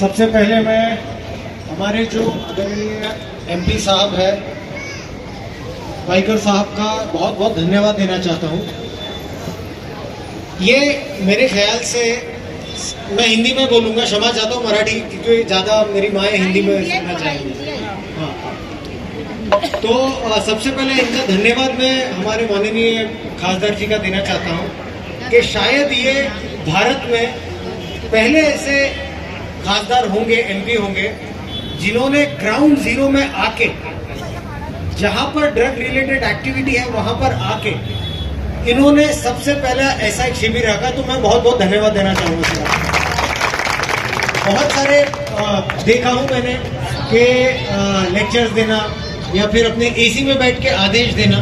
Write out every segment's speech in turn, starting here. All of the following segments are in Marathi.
सबसे पहले मैं हमारे जो आदरणीय एमपी साहब है वाइकर साहब का बहुत बहुत धन्यवाद देना चाहता हूँ। ये मेरे ख्याल से मैं हिंदी में बोलूँगा क्षमा चाहता हूँ मराठी क्योंकि ज़्यादा मेरी माएँ हिंदी में सुनना चाहेंगी हाँ तो सबसे पहले इनका धन्यवाद मैं हमारे माननीय खासदार जी का देना चाहता हूँ कि शायद ये भारत में पहले ऐसे खासदार होंगे एमपी होंगे, जिन्होंने ग्राउंड ज़ीरो में आके, जहाँ पर ड्रग रिलेटेड एक्टिविटी है, वहाँ पर आके, इन्होंने सबसे पहले ऐसा एक शिविर रखा तो मैं बहुत बहुत धन्यवाद देना चाहूँगा बहुत सारे देखा हूँ मैंने कि लेक्चर्स देना, या फिर अपने एसी में बैठ के आदेश देना,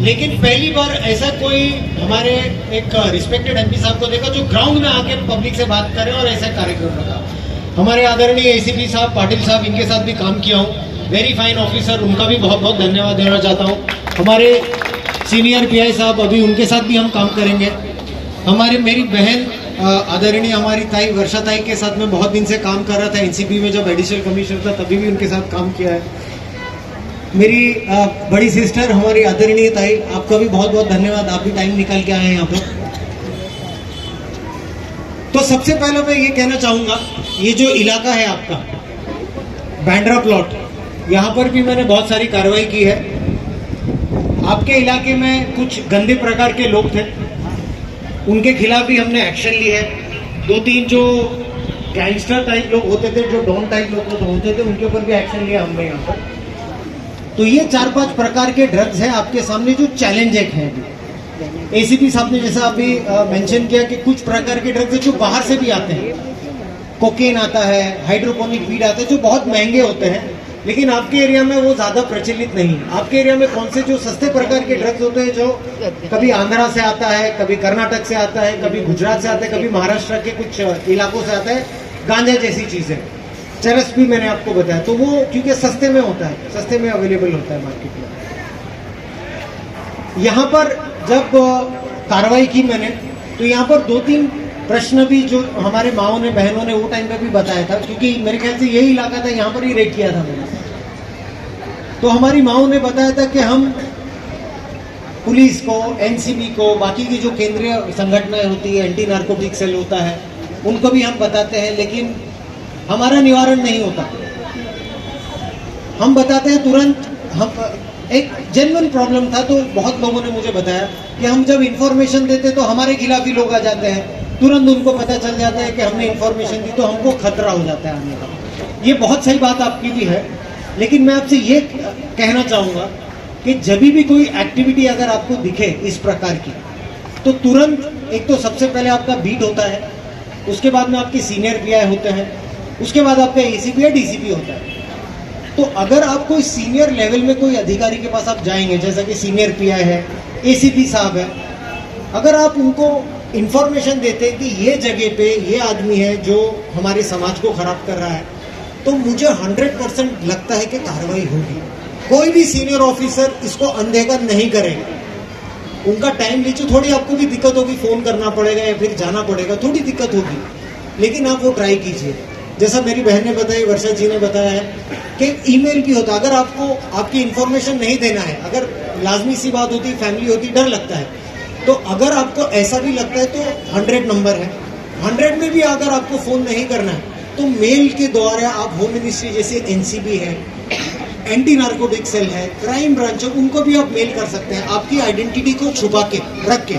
लेकिन पहली बार ऐसा कोई हमारे एक रिस्पेक्टेड एमपी साहब को देखा, जो ग्राउंड में आके पब्लिक से बात करें और ऐसा कार्यक्रम रखा। हमारे आदरणीय एसीपी साहब, पाटिल साहब, इनके साथ भी काम किया हूँ। वेरी फाइन ऑफिसर उनका भी बहुत बहुत धन्यवाद देना चाहता हूँ। हमारे सीनियर पीआई साहब, अभी उनके साथ भी हम काम करेंगे। हमारे, मेरी बहन आदरणीय हमारी ताई, वर्षा ताई के साथ में बहुत दिन से काम कर रहा था एनसीपी में, जब एडिशनल कमिश्नर था, तभी भी उनके साथ काम किया है। मेरी बड़ी सिस्टर हमारी आदरणीय ताई, आपका भी बहुत बहुत धन्यवाद। आप भी टाइम निकाल के आए हैं यहाँ पर। तो सबसे पहले मैं ये कहना चाहूँगा ये जो इलाका है आपका बैंड्रा प्लॉट यहाँ पर भी मैंने बहुत सारी कार्रवाई की है। आपके इलाके में कुछ गंदे प्रकार के लोग थे, उनके खिलाफ भी हमने एक्शन लिया है। दो तीन जो गैंगस्टर टाइप लोग होते थे, जो डॉन टाइप लोग होते थे, उनके ऊपर भी एक्शन लिया हमने यहाँ पर। तो ये चार पाँच प्रकार के ड्रग्स हैं आपके सामने जो चैलेंज एक है एसीपी साहब ने जैसा अभी मेंशन किया कि कुछ प्रकार के ड्रग्स जो बाहर से भी आते हैं। कोकेन आता है, हाइड्रोपोनिक वीड आता है, जो बहुत महँगे होते हैं, लेकिन आपके एरिया में वो ज़्यादा प्रचलित नहीं आपके एरिया में कौन से जो सस्ते प्रकार के ड्रग्स होते हैं, जो कभी आंध्रा से आता है, कभी कर्नाटक से आता है, कभी गुजरात से आता है, कभी महाराष्ट्र के कुछ इलाकों से आता है, गांजा जैसी चीज़ें। चरस भी मैंने आपको बताया। तो वो क्योंकि सस्ते में होता है, सस्ते में अवेलेबल होता है मार्केट में। यहाँ पर जब कार्रवाई की मैंने तो यहाँ पर दो तीन प्रश्न भी जो हमारे माओ ने, बहनों ने वो टाइम पे भी बताया था, क्योंकि मेरे ख्याल से यही इलाका था, यहाँ पर ही रेड किया था मैंने। तो हमारी माओ ने बताया था कि हम पुलिस को एनसीबी को, बाकी की जो केंद्रीय संगठनाएँ होती है एंटी नार्कोटिक सेल होता है, उनको भी हम बताते हैं, लेकिन हमारा निवारण नहीं होता। हम बताते हैं तुरंत, हम, एक जेन्युइन प्रॉब्लम था तो बहुत लोगों ने मुझे बताया कि हम जब इंफॉर्मेशन देते तो हमारे खिलाफ ही लोग आ जाते हैं। तुरंत उनको पता चल जाता है कि हमने इन्फॉर्मेशन दी तो हमको खतरा हो जाता है आने का। ये बहुत सही बात आपकी भी है, लेकिन मैं आपसे ये कहना चाहूँगा कि जब भी कोई एक्टिविटी अगर आपको दिखे इस प्रकार की तो तुरंत, एक तो सबसे पहले आपका बीट होता है, उसके बाद में आपके सीनियर पीआई होते हैं, उसके बाद आपका एसीपी या डीसीपी होता है। तो अगर आप कोई सीनियर लेवल में कोई अधिकारी के पास आप जाएँगे, जैसा कि सीनियर पीआई है एसीपी साहब है, अगर आप उनको इंफॉर्मेशन देते कि ये जगह पे ये आदमी है जो हमारे समाज को खराब कर रहा है। तो मुझे हंड्रेड परसेंट लगता है कि कार्रवाई होगी। कोई भी सीनियर ऑफिसर इसको अनदेखा नहीं करेगा। उनका टाइम लीजिए, थोड़ी आपको भी दिक्कत होगी फ़ोन करना पड़ेगा या फिर जाना पड़ेगा, थोड़ी दिक्कत होगी। लेकिन आप वो ट्राई कीजिए। जैसा मेरी बहन ने बताया वर्षा जी ने बताया है कि ईमेल भी होता अगर आपको, आपकी इंफॉर्मेशन नहीं देना है, अगर लाजमी सी बात होती फैमिली होती, डर लगता है। तो अगर आपको ऐसा भी लगता है तो हंड्रेड नंबर है। हंड्रेड में भी अगर आपको फ़ोन नहीं करना है तो मेल के द्वारा आप होम मिनिस्ट्री जैसे एनसीबी है, एंटी नार्कोटिक सेल है, क्राइम ब्रांच है, उनको भी आप मेल कर सकते हैं। आपकी आइडेंटिटी को छुपा के, रख के।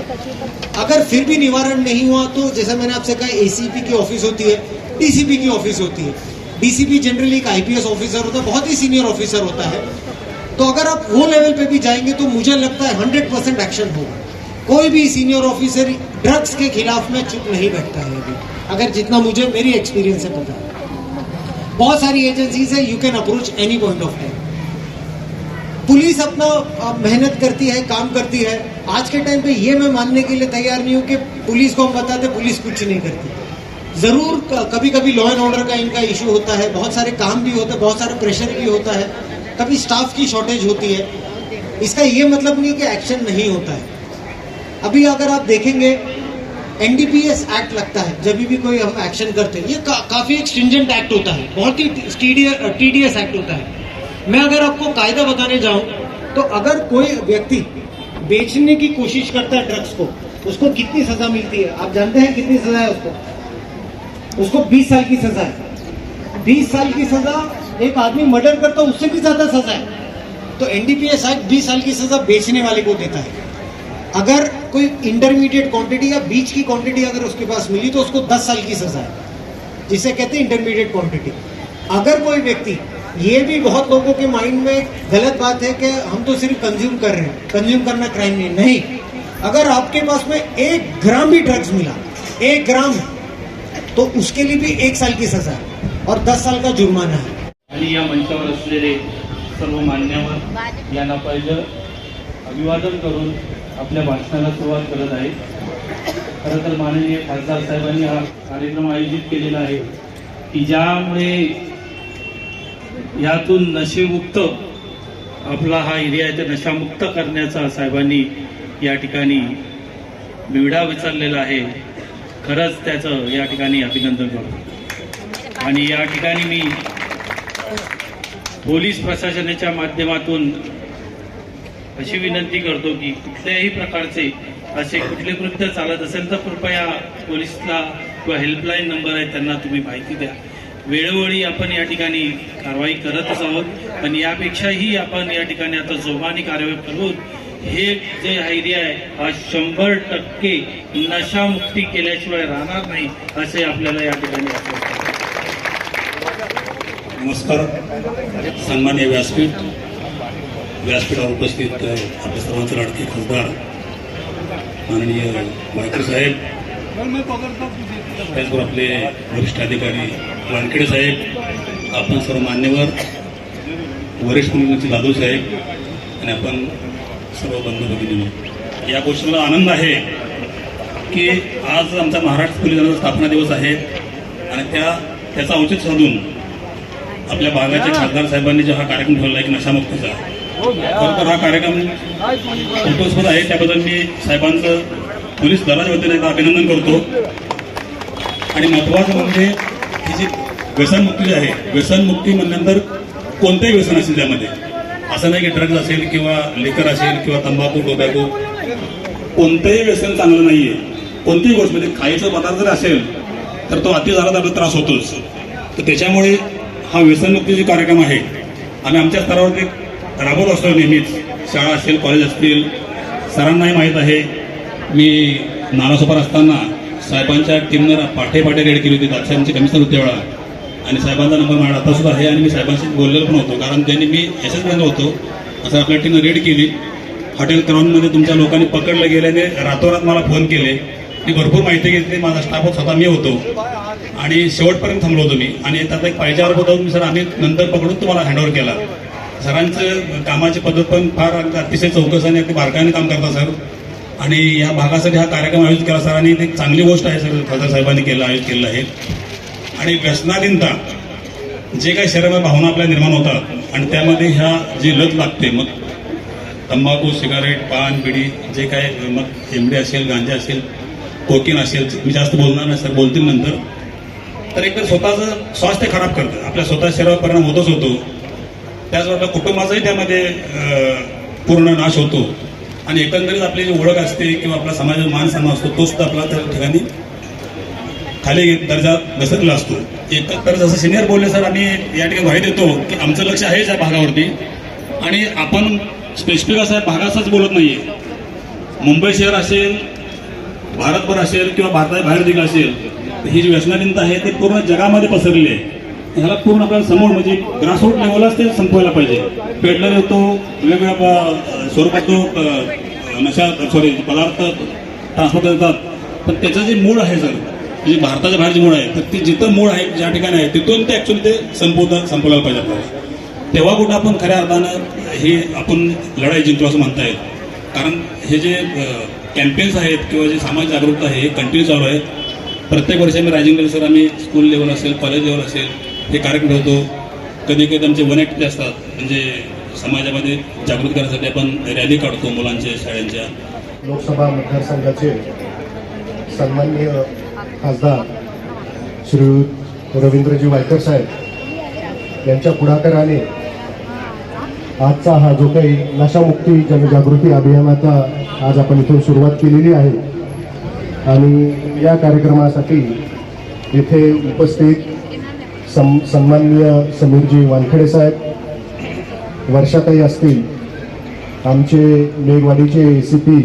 अगर फिर भी निवारण नहीं हुआ तो जैसा मैंने आपसे कहा एसीपी की ऑफ़िस होती है डीसीपी की ऑफ़िस होती है। डीसीपी जनरली एक आईपीएस ऑफिसर होता है, बहुत ही सीनियर ऑफिसर होता है। तो अगर आप वो लेवल पे भी जाएँगे तो मुझे लगता है हंड्रेड परसेंट एक्शन होगा। कोई भी सीनियर ऑफिसर ड्रग्स के खिलाफ में चुप नहीं बैठता है अभी। अगर जितना मुझे मेरी एक्सपीरियंस से पता है। बहुत सारी एजेंसीज है you can approach any point of time police अपना मेहनत करती है, काम करती है। आज के टाइम पे ये मैं मानने के लिए तैयार नहीं हूँ कि पुलिस को हम बताते, पुलिस कुछ नहीं करती। ज़रूर कभी कभी लॉ एंड ऑर्डर का इनका इशू होता है। बहुत सारे काम भी होते हैं बहुत सारे प्रेशर भी होता है। कभी स्टाफ की शॉर्टेज होती है। इसका ये मतलब नहीं कि एक्शन नहीं होता है। अभी अगर आप देखेंगे एनडीपीएस एक्ट लगता है जब भी कोई हम एक्शन करते हैं ये का, काफ़ी एक स्ट्रिंजेंट एक्ट होता है बहुत ही टीडीएस एक्ट होता है। मैं अगर आपको कायदा बताने जाऊँ तो अगर कोई व्यक्ति बेचने की कोशिश करता है ड्रग्स को उसको कितनी सजा मिलती है? आप जानते हैं कितनी सजा है उसको? उसको 20 साल की सजा है। 20 साल की सजा एक आदमी मर्डर करता है उससे भी ज़्यादा सजा है। तो एनडीपीएस एक्ट 20 साल की सजा बेचने वाले को देता है। अगर कोई इंटरमीडिएट क्वांटिटी या बीच की क्वांटिटी अगर उसके पास मिली तो उसको 10 साल की सजा है। जिसे कहते हैं इंटरमीडिएट क्वांटिटी अगर कोई व्यक्ति ये भी बहुत लोगों के माइंड में गलत बात है कि हम तो सिर्फ़ कंज्यूम कर रहे हैं। कंज्यूम करना क्राइम नहीं नहीं। अगर आपके पास में एक ग्राम भी ड्रग्स मिला एक ग्राम तो उसके लिए भी एक साल की सजा है और दस साल का जुर्माना है। आणि या मंचावर असलेले सर्व मान्यवर यांना पहिलं अभिवादन करून आपल्या भाषणाला सुरुवात करत आहे. खरं तर माननीय खासदार साहेबांनी हा कार्यक्रम आयोजित केलेला आहे की ज्यामुळे यातून नशेमुक्त आपला हा एरिया आहे ते नशामुक्त करण्याचा साहेबांनी या ठिकाणी बिवडा विचारलेला आहे. खरंच त्याचं या ठिकाणी अभिनंदन करतो. आणि या ठिकाणी मी पोलीस प्रशासनाच्या माध्यमातून अशी विनंती करतो की कुठल्याही प्रकारचे असे कुठले कृत्य चालत असेल तर कृपया पोलिसला किंवा हेल्पलाईन नंबर आहे त्यांना तुम्ही माहिती द्या. वेळोवेळी आपण या ठिकाणी कारवाई करतच आहोत. पण यापेक्षाही आपण या ठिकाणी आता जोमाने कारवाई करून हे जे एरिया आहे हा शंभर टक्के नशामुक्ती केल्याशिवाय राहणार नाही असे आपल्याला या ठिकाणी नमस्कार. सन्मान्य व्यासपीठ व्यासपीठावर उपस्थित आपल्या सर्वांचे लाडके खासदार माननीय वायकर साहेब त्याचबरोबर आपले वरिष्ठ अधिकारी वानखेडे साहेब आपण सर्व मान्यवर वरिष्ठ मुलींचे जाधव साहेब आणि आपण सर्व बंधू भगिनी या गोष्टीला आनंद आहे की आज आमचा महाराष्ट्र पोलीस दलाचा स्थापना दिवस आहे आणि त्या त्याचा औचित साधून आपल्या भागाच्या खासदार साहेबांनी जो हा कार्यक्रम ठेवला आहे की नशामुक्तीचा. खरं तर हा कार्यक्रम कौतुकास्पद आहे. त्याबद्दल मी साहेबांचं पोलीस दलाच्या वतीने अभिनंदन करतो. आणि महत्वाचं म्हणजे ही जी व्यसनमुक्ती जी आहे व्यसनमुक्ती म्हणल्यानंतर कोणतंही व्यसन असेल त्यामध्ये. असं नाही की ड्रग्ज असेल किंवा लिकर असेल किंवा तंबाखू टोबॅको कोणतंही व्यसन चांगलं नाही आहे कोणतीही गोष्ट म्हणजे खायचा पदार्थ जर असेल तर तो अति झाला तर त्रास होतोच. तर त्याच्यामुळे हा व्यसनमुक्तीचा कार्यक्रम आहे आम्ही आमच्या स्तरावरती राबवत असतो नेहमीच शाळा असेल कॉलेज असतील सरांनाही माहीत आहे. मी नालासोपार असताना साहेबांच्या टीमनं पाठे पाठे रेड केली होती दाक्षांचे कमिशनर होते वेळा आणि साहेबांचा नंबर माझ्या आतासुद्धा आहे आणि मी साहेबांशी बोललेलो पण होतो कारण त्यांनी मी यशस्पर्यंत होतो. असं आपल्या टीमनं रेड केली. हॉटेल क्राऊनमध्ये तुमच्या लोकांनी पकडलं गेल्याने रातोरात मला फोन केले. मी भरपूर माहिती घेतली माझा स्टाफ स्वतः मी होतो. आणि शेवटपर्यंत थांबलो होतो मी. आणि त्यात एक पाहिजे आरोप होता मी सर आम्ही नंतर पकडून तुम्हाला हँडओव्हर केला. सरांचं कामाची पद्धत पण फार अतिशय चौकस आणि अगदी बारकाईने काम करता सर. आणि या भागासाठी हा कार्यक्रम आयोजित केला सरांनी एक चांगली गोष्ट आहे सर खासदार साहेबांनी केलं आयोजित केलेलं आहे. आणि व्यसनाधीनता जे काही शरीरामध्ये भावना आपल्या निर्माण होतात आणि त्यामध्ये ह्या जी लत लागते मग तंबाखू सिगारेट पान बिडी जे काय मग एमडी असेल गांजा असेल कोकीन असेल मी जास्त बोलणार नाही सर बोलतील नंतर. तर एकतर स्वतःचं स्वास्थ्य खराब करतं. आपल्या स्वतः शरीरावर परिणाम होतच होतो. त्याचबरोबर कुटुंबाचाही त्यामध्ये पूर्ण नाश होतो. आणि एकंदरीत आपली जी ओळख असते किंवा आपला समाजाचा मान सन्मान असतो तो सुद्धा आपला त्या ठिकाणी खाली दर्जा घसरलेला असतो. एक तर जसं सिनियर बोलले सर आम्ही या ठिकाणी माहिती देतो की आमचं लक्ष आहेच या भागावरती. आणि आपण स्पेसिफिक असं भागाचाच बोलत नाहीये. मुंबई शहर असेल भारतभर असेल किंवा भारताच्या बाहेर देखील असेल तर ही जी व्यसनाधीनता आहे ती पूर्ण जगामध्ये पसरलेली आहे. ह्याला पूर्ण आपल्याला समोर म्हणजे ग्रासरूट लेवललाच ते संपवायला पाहिजे. पेडलर येतो वेगवेगळ्या प- स्वरूपात तो नशा सॉरी पदार्थ ट्रान्सफर करतात. पण त्याचं जे मूळ आहे सर म्हणजे भारताच्या बाहेर जे मूळ आहे तर ते जिथं मूळ आहे ज्या ठिकाणी आहे तिथून ते ॲक्च्युली ते संपवता संपवायला पाहिजे आपल्याला. तेव्हा कुठं आपण खऱ्या अर्थानं हे आपण लढाई जिंकतो असं म्हणता येईल. कारण हे जे कॅम्पेन्स आहेत किंवा जे सामाजिक जागरूकता आहे हे कंटिन्यू चालू आहे. प्रत्येक वर्षी आम्ही रायझिंग सर आम्ही स्कूल लेवल असेल कॉलेज लेवल असेल हे कार्यक्रम ठेवतो. कधी कधी आमचे वन ॲक्टिव्ह असतात म्हणजे समाजामध्ये जागृत करण्यासाठी आपण रॅली काढतो मुलांच्या शाळांच्या. लोकसभा मतदारसंघाचे सन्माननीय खासदार श्रीयुत रवींद्रजी वायकर साहेब यांच्या पुढाकाराने आजचा हा जो काही नशामुक्ती जनजागृती अभियानाचा आज आपण इथून सुरुवात केलेली आहे. आणि या कार्यक्रमासाठी इथे उपस्थित सम सन्माननीय समीरजी वानखेडे साहेब वर्षाताई असतील आमचे मेघवाडीचे ए सी पी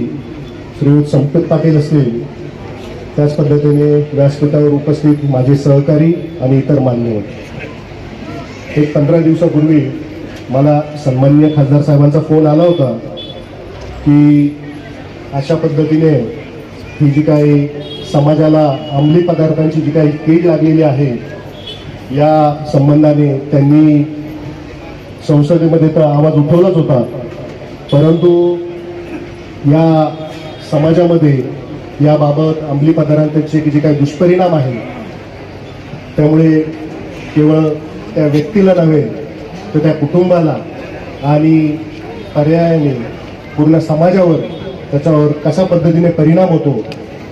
श्रीयुत संपत पाटील असतील त्याच पद्धतीने व्यासपीठावर उपस्थित माझे सहकारी आणि इतर मान्यवर एक पंधरा दिवसापूर्वी मला सन्माननीय खासदार साहेबांचा फोन आला होता की अशा पद्धतीने ही जी काही समाजाला अंमली पदार्थांची जी काही कीड लागलेली आहे या संबंधाने त्यांनी संसदेमध्ये तर आवाज उठवलाच होता. परंतु या समाजामध्ये याबाबत अंमली पदार्थांचे जे काही दुष्परिणाम आहे त्यामुळे केवळ त्या व्यक्तीला नव्हे तर त्या कुटुंबाला आणि पर्यायाने पूर्ण समाजावर त्याच्यावर कशा पद्धतीने परिणाम होतो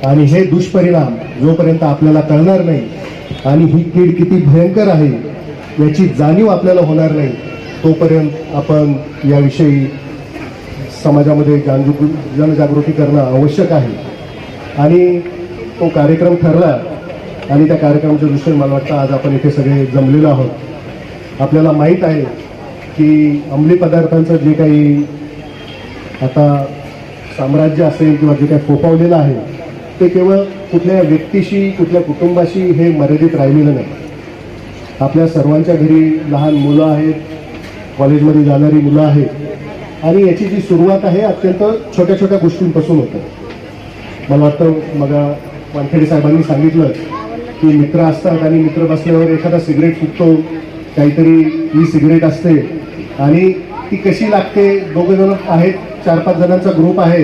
आणि हे दुष्परिणाम जोपर्यंत आपल्याला कळणार नाही आणि ही कीड किती भयंकर आहे याची जाणीव आपल्याला होणार नाही. तोपर्यंत आपण याविषयी समाजामध्ये जानजु जनजागृती करणं आवश्यक आहे. आणि तो कार्यक्रम ठरला आणि त्या कार्यक्रमाच्या दृष्टीने मला वाटतं आज आपण इथे सगळे जमलेलो आहोत. आपल्याला माहीत आहे की अंमली पदार्थांचं जे काही आता साम्राज्य असेल किंवा जे काही फोफावलेलं आहे ते केवळ कुठल्या व्यक्तीशी कुठल्या कुटुंबाशी हे मर्यादित राहिलेलं नाही. आपल्या सर्वांच्या घरी लहान मुलं आहेत कॉलेजमध्ये जाणारी मुलं आहेत आणि याची जी सुरुवात आहे अत्यंत छोट्या छोट्या गोष्टींपासून होतं. मला वाटतं मग वानखेडे साहेबांनी सांगितलं की मित्र असतात आणि मित्र बसल्यावर एखादा सिगरेट फुटतो काहीतरी ही सिगरेट असते आणि ती कशी लागते दोघं जण आहेत चार पाच जणांचा ग्रुप आहे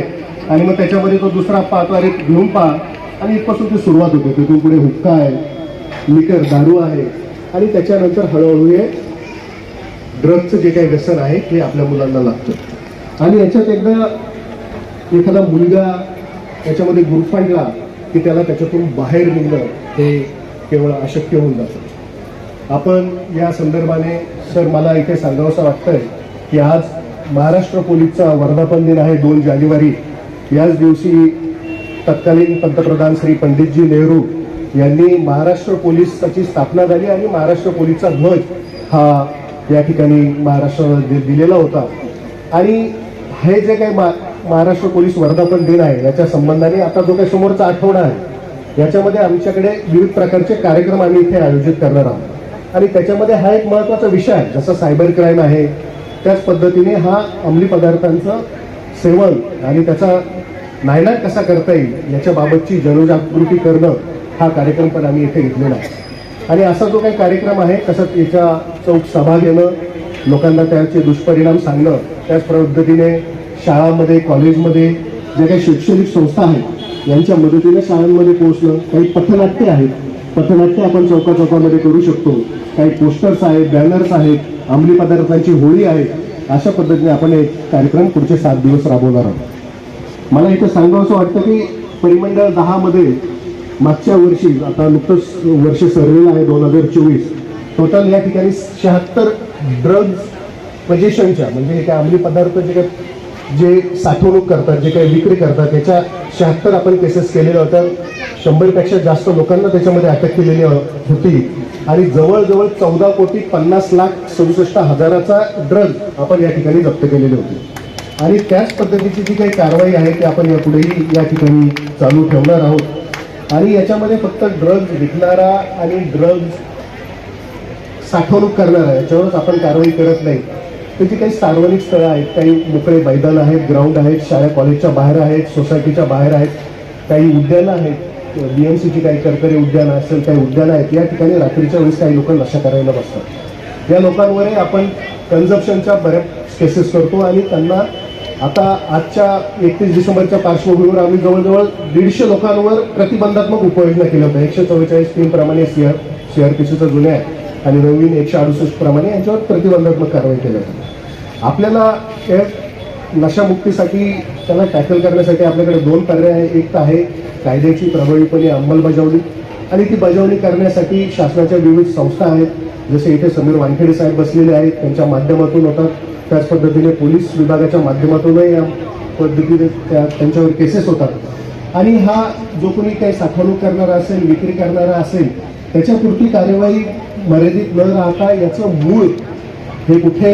आणि मग त्याच्यामध्ये तो दुसरा पाहतो एक घेऊन पहा. आणि इथपासून ती सुरुवात होते. तिथून पुढे हुक्का आहे लिकर दारू आहे. आणि त्याच्यानंतर हळूहळू हे ड्रगचं जे काही व्यसन आहे ते आपल्या मुलांना लागतं. आणि याच्यात एकदा एखादा मुलगा त्याच्यामध्ये गुरफाडला की त्याला त्याच्यातून बाहेर निघणं हे केवळ अशक्य होऊन जातं. आपण या संदर्भाने सर मला इथे सांगावंसं वाटतंय की आज महाराष्ट्र पोलीसचा वर्धापन दिन आहे दोन जानेवारी. याच दिवशी तत्कालीन पंतप्रधान श्री पंडितजी नेहरू यांनी महाराष्ट्र पोलिसाची स्थापना झाली आणि महाराष्ट्र पोलीसचा ध्वज हा या ठिकाणी महाराष्ट्राला दि- दिलेला होता. आणि हे जे काही मा- महाराष्ट्र पोलीस वर्धापन दिन आहे याच्या संबंधाने आता जो काही समोरचा आठवडा आहे याच्यामध्ये आमच्याकडे विविध प्रकारचे कार्यक्रम आम्ही इथे आयोजित करणार आहोत. आणि त्याच्यामध्ये हा एक महत्त्वाचा विषय आहे जसं सायबर क्राईम आहे त्याच पद्धतीने हा अंमली पदार्थांचं सेवन आणि त्याचा नायनाट कसा करता येईल याच्याबाबतची जनजागृती करणं हा कार्यक्रम पण आम्ही इथे घेतलेला आहे. आणि असा जो काही कार्यक्रम आहे तसंच याच्या चौक सभा घेणं लोकांना त्याचे दुष्परिणाम सांगणं त्याच पद्धतीने शाळांमध्ये कॉलेजमध्ये जे काही शैक्षणिक संस्था आहेत यांच्या मदतीने शाळांमध्ये पोहोचणं काही पथनाट्य आहेत. पथनाट्य आपण चौका चौकामध्ये करू शकतो. काही पोस्टर्स आहेत बॅनर्स आहेत अंमली पदार्थांची होळी आहे. अशा पद्धतीने आपण एक कार्यक्रम पुढचे सात दिवस राबवणार आहोत. मला इथं सांगावं असं वाटतं की परिमंडळ दहामध्ये मागच्या वर्षी आता नुकतंच वर्ष सर्वेला आहे दोन हजार चोवीस टोटल या ठिकाणी शहात्तर ड्रग्ज पजेशनच्या म्हणजे हे काय अंमली पदार्थ जे काय जे साठवणूक करतात जे काही विक्री करतात त्याच्या शहात्तर आपण केसेस केलेल्या होत्या शंभरपेक्षा जास्त लोकांना त्याच्यामध्ये अटक केलेली होती. आणि जवळजवळ चौदा कोटी पन्नास लाख सदुसष्ट हजाराचा ड्रग आपण या ठिकाणी जप्त केलेले होते. आणि त्याच पद्धतीची जी काही कारवाई आहे ती आपण यापुढेही या ठिकाणी चालू ठेवणार आहोत. आणि याच्यामध्ये फक्त ड्रग्ज विकणारा आणि ड्रग्ज साठवणूक करणारा याच्यावरच आपण कारवाई करत नाही. तर जी काही सार्वजनिक स्थळं आहेत काही मोकळे मैदान आहेत ग्राउंड आहेत शाळा कॉलेजच्या बाहेर आहेत सोसायटीच्या बाहेर आहेत काही उद्यानं आहेत बी एम सीची काही करकरे उद्यानं असेल काही उद्यानं आहेत या ठिकाणी रात्रीच्या वेळेस काही लोक नशा करायला बसतात. या लोकांवरही आपण कन्झप्शनच्या बऱ्याच केसेस करतो आणि त्यांना आता आजच्या एकतीस डिसेंबरच्या पार्श्वभूमीवर आम्ही जवळजवळ दीडशे लोकांवर प्रतिबंधात्मक उपाययोजना केल्या होत्या. एकशे चव्वेचाळीस तीनप्रमाणे C R C R P सीचं जुन्या आहे आणि नवीन एकशे अडुसष्ट प्रमाणे यांच्यावर प्रतिबंधात्मक कारवाई केल्या होत्या आपल्याला नशामुक्तीसाठी त्याला टॅकल करण्यासाठी आपल्याकडे दोन पर्याय आहे एक तर आहे कायद्याची प्रभावीपणे अंमलबजावणी आणि ती बजावणी करण्यासाठी शासनाच्या विविध संस्था आहेत. जसे इथे समीर वानखेडे साहेब बसलेले आहेत त्यांच्या माध्यमातून होतात. त्याच पद्धतीने पोलीस विभागाच्या माध्यमातूनही या पद्धतीने त्या त्यांच्यावर केसेस होतात. आणि हा जो कोणी काही साठवणूक करणारा असेल विक्री करणारा असेल त्याच्यापुरती कार्यवाही मर्यादित न राहता याचं मूळ हे कुठे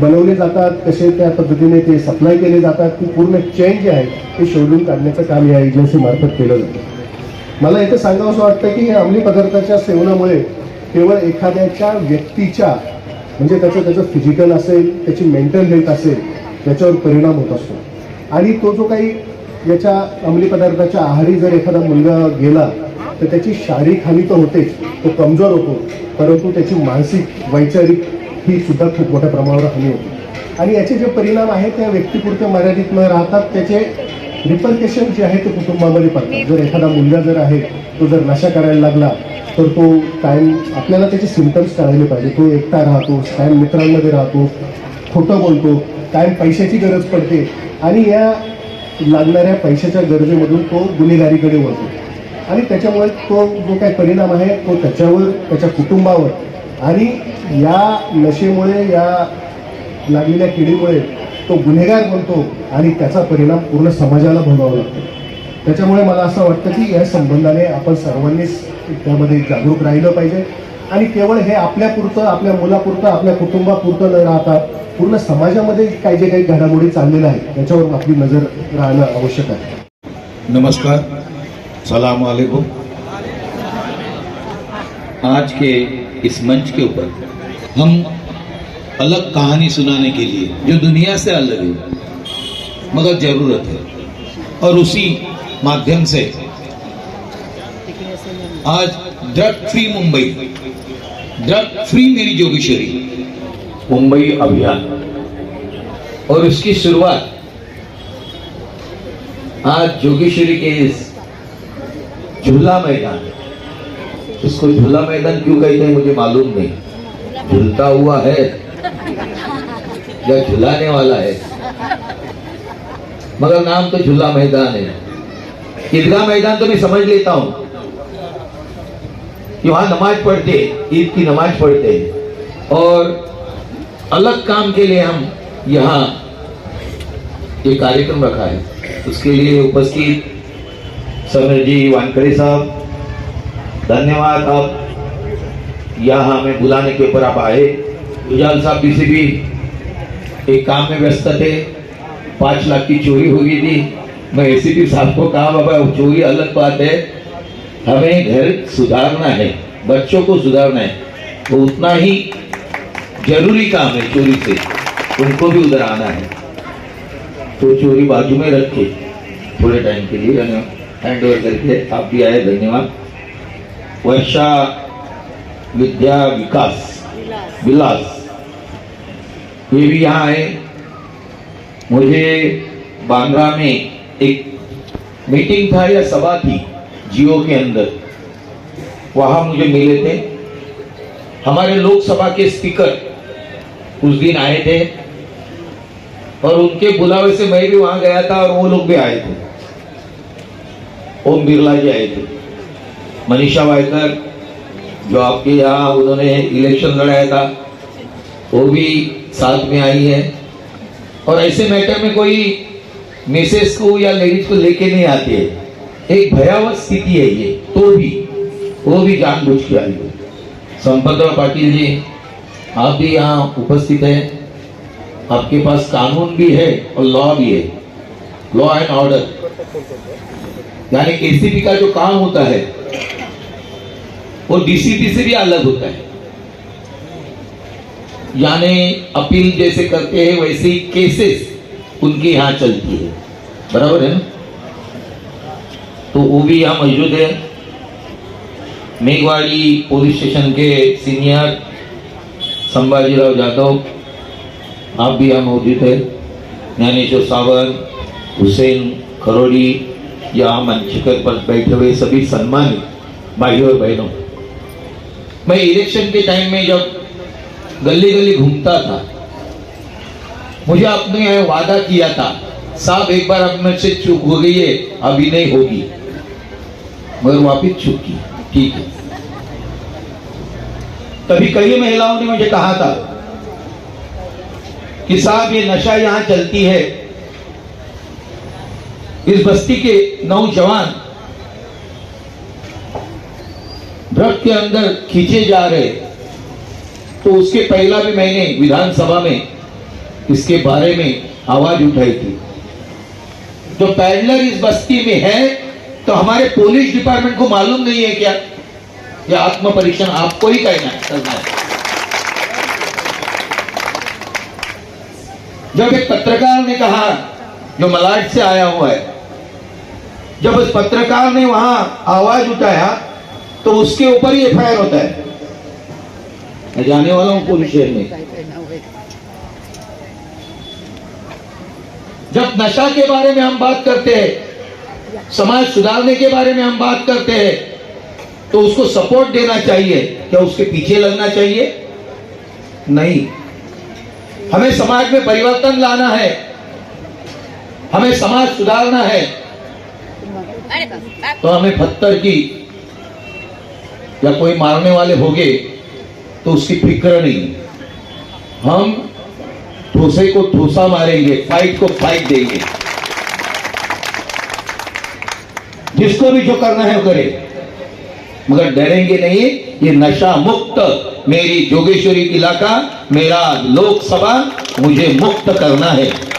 बनवले जातात कसे त्या पद्धतीने ते सप्लाय केले जातात ती पूर्ण चेन जे आहे ते शोधून काढण्याचं काम या एजन्सीमार्फत केलं जातं. मला इथं सांगावं असं वाटतं की या अंमली पदार्थाच्या सेवनामुळे केवळ एखाद्याच्या व्यक्तीच्या म्हणजे त्याचं त्याचं फिजिकल असेल त्याची मेंटल हेल्थ असेल याच्यावर परिणाम होत असतो. आणि तो जो काही याच्या अंमली पदार्थाच्या आहारी जर एखादा मुलगा गेला तर त्याची शारीरिक हानी तर होतेच तो कमजोर होतो परंतु त्याची मानसिक वैचारिक ही सुद्धा खूप मोठ्या प्रमाणावर हानी होती. आणि याचे जे परिणाम आहेत त्या व्यक्तीपुरते मर्यादित न राहतात त्याचे रिपरकेशन जे आहे ते कुटुंबामध्ये पडतात. जर एखादा मुलगा जर आहे तो जर नशा करायला लागला तर तो कायम आपल्याला त्याचे सिमटम्स कळायला पाहिजे. तो एकटा राहतो कायम मित्रांमध्ये राहतो खोटं बोलतो कायम पैशाची गरज पडते आणि या लागणाऱ्या पैशाच्या गरजेमधून तो गुन्हेगारीकडे वळतो. आणि त्याच्यामुळे तो जो काही परिणाम आहे तो त्याच्यावर त्याच्या कुटुंबावर आणि या नशेमुळे या लागलेल्या किडीमुळे तो गुन्हेगार बनतो आणि त्याचा परिणाम पूर्ण समाजाला भोगावा लागतो. त्याच्यामुळे मला असं वाटतं की या संबंधाने आपण सर्वांनीच त्यामध्ये जागरूक राहिलं पाहिजे. आणि केवळ हे आपल्यापुरतं आपल्या मुलापुरतं आपल्या कुटुंबापुरतं न राहता पूर्ण समाजामध्ये काही जे काही घडामोडी चाललेल्या आहेत त्याच्यावर आपली नजर राहणं आवश्यक आहे. नमस्कार. सलाम वालेकुम आज के इस मंच के ऊपर हम अलग कहानी सुनाने के लिए, जो दुनिया से अलग है, मगर ज़रूरत है, और उसी माध्यम से आज drug free Mumbai drug free मेरी जोगेश्वरी, मुंबई अभियान, और इसकी शुरुआत आज जोगेश्वरी के इस झूला मैदान इसको झूला मैदान क्यों कहते हैं, मुझे मालूम नहीं। झूलता हुआ है या झुलाने वाला है? मगर नाम तो झूला मैदान है। ईदगाह मैदान तो मैं समझ लेता हूँ कि वहाँ नमाज़ पढ़ते, ईद की नमाज़ पढ़ते और अलग काम के लिए हम यहाँ ये कार्यक्रम रखा है। उसके लिए उपस्थित समीर जी वानखड़े साहब धन्यवाद, आप यहाँ हमें बुलाने के ऊपर आप आए। उजाल साहब किसी भी एक काम में व्यस्त थे, पाँच लाख की चोरी हो गई थी। मैं एसीपी साहब को कहा, बाबा चोरी अलग बात है। हमें घर सुधारना है, बच्चों को सुधारना है। तो उतना ही ज़रूरी काम है चोरी से। उनको भी उधर आना है। तो चोरी बाजू में रख। थोड़े टाइम के लिए हैंड ओवर करके आप भी आए, धन्यवाद। वर्षा विद्या विकास विलास ये भी यहाँ आए मुझे बांद्रा में एक मीटिंग था या सभा थी जियो के अंदर। वहाँ मुझे मिले थे। हमारे लोकसभा के स्पीकर उस दिन आए थे। और उनके बुलावे से मैं भी वहाँ गया था और वो लोग भी आए थे। ओम बिरला जी आए थे। मनीषा वायकर, जो आपके यहाँ उन्होंने इलेक्शन लड़ाया था, वो भी साथ में आई है। और ऐसे मैटर में कोई मिसेस को या लेडीज़ को लेके नहीं आते है। एक भयावह स्थिति है ये तो भी, वो भी जानबूझ के आई है। संपतराव पाटिल जी, आप भी यहाँ उपस्थित हैं। आपके पास कानून भी है और लॉ भी है। लॉ एंड ऑर्डर यानी एसीपी का जो काम होता है वो डीसीपी से भी अलग होता है। यानी अपील जैसे करते हैं, वैसे ही केसेस उनके यहाँ चलती है। बराबर है ना? तो वो भी यहाँ मौजूद है। मेघवाड़ी पुलिस स्टेशन के सीनियर संभाजीराव जाधव, आप भी यहाँ मौजूद है। ज्ञानेश्वर सावंत, हुसैन खरोड़ी यहाँ मंचकर पर बैठे हुए सभी सम्मानित भाइयों और बहनों। मैं इलेक्शन के टाइम में जब गली गली घूमता था, मुझे आपने वादा किया था, साहब, एक बार अब मुझसे चूक हो गई है, अभी नहीं होगी। मगर वापिस चुप की, ठीक है। तभी कई महिलाओं ने मुझे कहा था कि साहब, ये नशा यहाँ चलती है। इस बस्ती के नौजवान ड्रग के अंदर खींचे जा रहे तो उसके पहला भी मैंने विधानसभा में, इसके बारे में आवाज़ उठाई थी। जो पैडलर इस बस्ती में है तो हमारे पुलिस डिपार्टमेंट को मालूम नहीं है क्या? यह आत्म परीक्षण आपको ही कहना है करना है जब एक पत्रकार ने कहा, जो मलाड से आया हुआ है, जब उस पत्रकार ने वहाँ आवाज़ उठाया तो उसके ऊपर ही एफ़ होता है। मैं जाने वाला हूँ पुलिस शहर में। जब नशा के बारे में हम बात करते हैं, समाज सुधारने के बारे में हम बात करते हैं तो उसको सपोर्ट देना चाहिए। क्या उसके पीछे लगना चाहिए? नहीं। हमें समाज में परिवर्तन लाना है। हमें समाज सुधारना है। तो हमें पत्थर की या कोई मारने वाले होगे तो उसकी फ़िक्र नहीं। हम ठोसे को ठोसा मारेंगे फाइट को फाइट देंगे। जिसको भी जो करना है वो करे। मगर डरेंगे नहीं, ये नशा मुक्त। मेरी जोगेश्वरी इलाका, मेरा लोकसभा, मुझे मुक्त करना है।